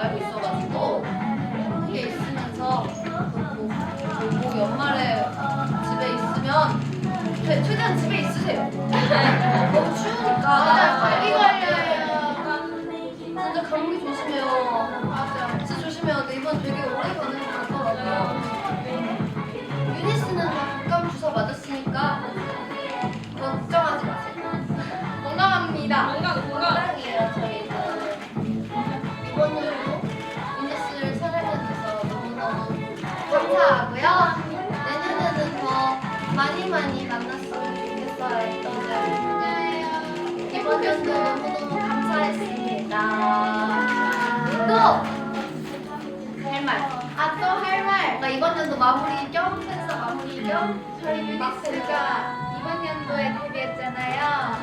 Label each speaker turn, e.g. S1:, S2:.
S1: 알고 있어가지고 이게 있으면서 뭐 연말에 집에 있으면 네, 최대한 집에 있으세요. 네, 너무 추우니까 감기 걸려요. 진짜 감기 조심해요. 진짜 조심해야 돼. 이번 되게 오래 가는 감사하고요. 내년에는 더 많이 많이 만났으면 좋겠어요.
S2: 이번 연도
S1: 너무너무 감사했습니다. 또! 할 말.
S2: 아, 또 할 말.
S1: 나 이번 연도 마무리 겸, 팬서 마무리 겸,
S2: 저희 뮤직스가 이번 연도에 데뷔했잖아요.